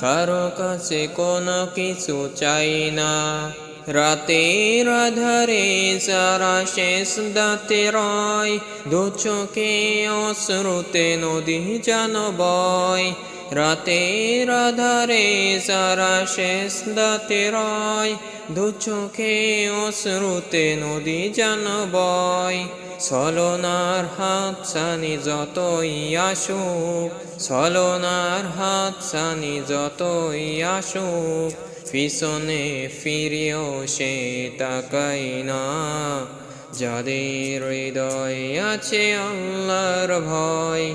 কারও কাছে কোনো কিছু চাই না। রাতের আধারে সারা শেষ দাঁতে রয়, দু চোখে অশ্রুতে নদী যেন বয়। রাতের আধারে যারা শেষ দাতে রয়, দু চোখে অশ্রুতে নদী যেন বয়। ছলনার হাত সানি যতই আসুক, ছলনার হাত সানি যতই আসুক, পিছনে ফিরিয়েও সে তাকাই না। যাদের হৃদয় আছে আল্লাহর ভয়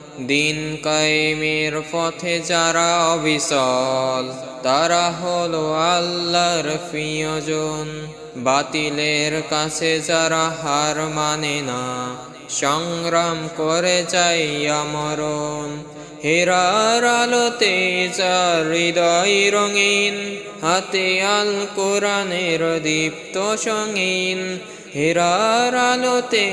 দিন কায়েমের পথে যারা অবিচল, তারা হলো আল্লাহর প্রিয়জন। বাতিলের কাছে যারা হার মানে না, সংগ্রাম করে যাই আমরণ। হেরার আলোতে যার হৃদয় রঙিন, হাতে আল কোরআনের দীপ্ত সঙ্গীন হেরার আলোতে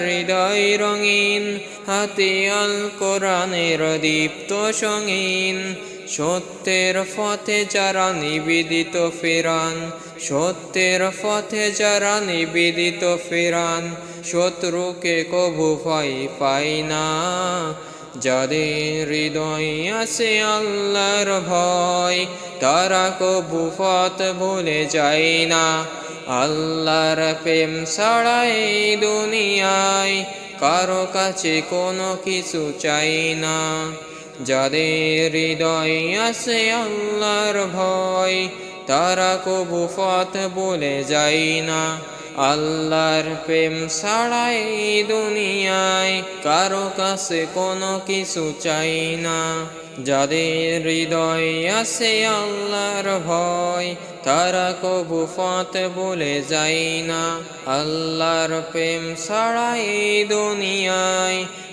হৃদয় রঙিন হাতে আল কোরআনের দীপ্ত সঙ্গীন। সত্যের পথে যারা নিবেদিত ফেরান, সত্যের পথে যারা নিবেদিত ফেরান, শত্রুকে কবু ভয় পাই না। যাদের হৃদয় আছে আল্লাহর ভয়, তারা কবু পথ ভুলে যায় না। আল্লাহর প্রেম ছাড়াই দুনিয়ায় কারও কাছে কোনো কিছু চাই না। যাদের হৃদয় আছে আল্লাহর ভয়, তারা কবু পথ বলে যায় না। আল্লাহর প্রেম ছাড়াই দুনিয়ায় কারও কাছে কোনো কিছু চাই না। যাদের হৃদয় আছে আল্লাহর ভয়, তারা কবু ফাঁত বলে যায় না। আল্লাহর প্রেম ছাড়াই দুনিয়ায়